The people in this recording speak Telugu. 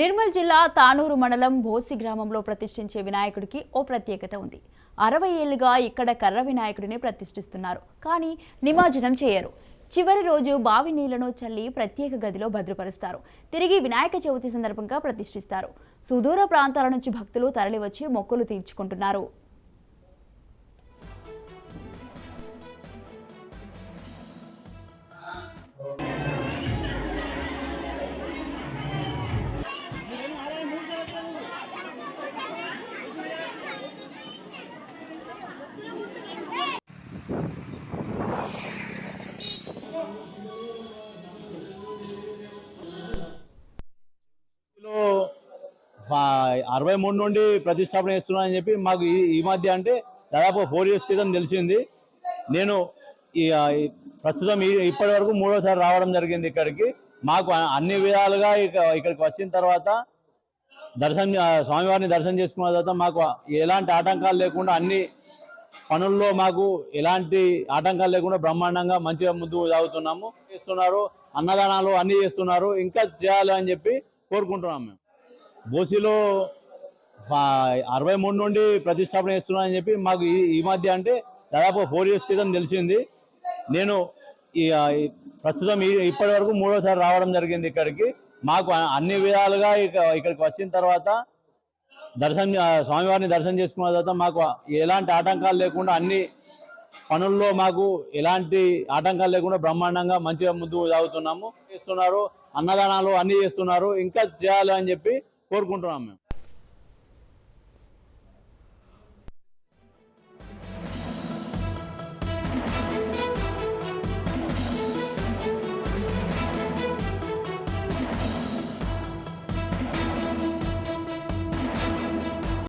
నిర్మల్ జిల్లా తానూరు మండలం భోసి గ్రామంలో ప్రతిష్ఠించే వినాయకుడికి ఓ ప్రత్యేకత ఉంది. అరవై ఏళ్ళుగా ఇక్కడ కర్ర వినాయకుడిని ప్రతిష్ఠిస్తున్నారు. కానీ నిమజ్జనం చేయరు. చివరి రోజు బావి నీళ్ళను చల్లి ప్రత్యేక గదిలో భద్రపరుస్తారు. తిరిగి వినాయక చవితి సందర్భంగా ప్రతిష్ఠిస్తారు. సుదూర ప్రాంతాల నుంచి భక్తులు తరలివచ్చి మొక్కులు తీర్చుకుంటున్నారు. అరవై మూడు నుండి ప్రతిష్టాపన చేస్తున్నానని చెప్పి మాకు ఈ ఈ మధ్య అంటే దాదాపు ఫోర్ ఇయర్స్ క్రితం తెలిసింది. నేను ఈ ప్రస్తుతం ఈ- ఇప్పటి వరకు మూడోసారి రావడం జరిగింది ఇక్కడికి. మాకు అన్ని విధాలుగా ఇక ఇక్కడికి వచ్చిన తర్వాత దర్శనం స్వామివారిని దర్శనం చేసుకున్న తర్వాత మాకు ఎలాంటి ఆటంకాలు లేకుండా అన్ని పనుల్లో మాకు ఎలాంటి ఆటంకాలు లేకుండా బ్రహ్మాండంగా మంచిగా ముందుకు సాగుతున్నాము. చేస్తున్నారు అన్నదానాలు అన్ని చేస్తున్నారు. ఇంకా చేయాలి అని చెప్పి కోరుకుంటున్నాం మేము. బోసిలో అరవై మూడు నుండి ప్రతిష్టాపన చేస్తున్నానని చెప్పి మాకు ఈ ఈ మధ్య అంటే దాదాపు ఫోర్ ఇయర్స్ క్రితం తెలిసింది. నేను ఈ ప్రస్తుతం ఈ- ఇప్పటి వరకు మూడోసారి రావడం జరిగింది ఇక్కడికి. మాకు అన్ని విధాలుగా ఇక ఇక్కడికి వచ్చిన తర్వాత దర్శనం స్వామివారిని దర్శనం చేసుకున్న తర్వాత మాకు ఎలాంటి ఆటంకాలు లేకుండా అన్ని పనుల్లో మాకు ఎలాంటి ఆటంకాలు లేకుండా బ్రహ్మాండంగా మంచిగా ముందుకు సాగుతున్నాము. చేస్తున్నారు అన్నదానాలు అన్ని చేస్తున్నారు. ఇంకా చేయాలి అని చెప్పి కోరుకుంటున్నాం మేము.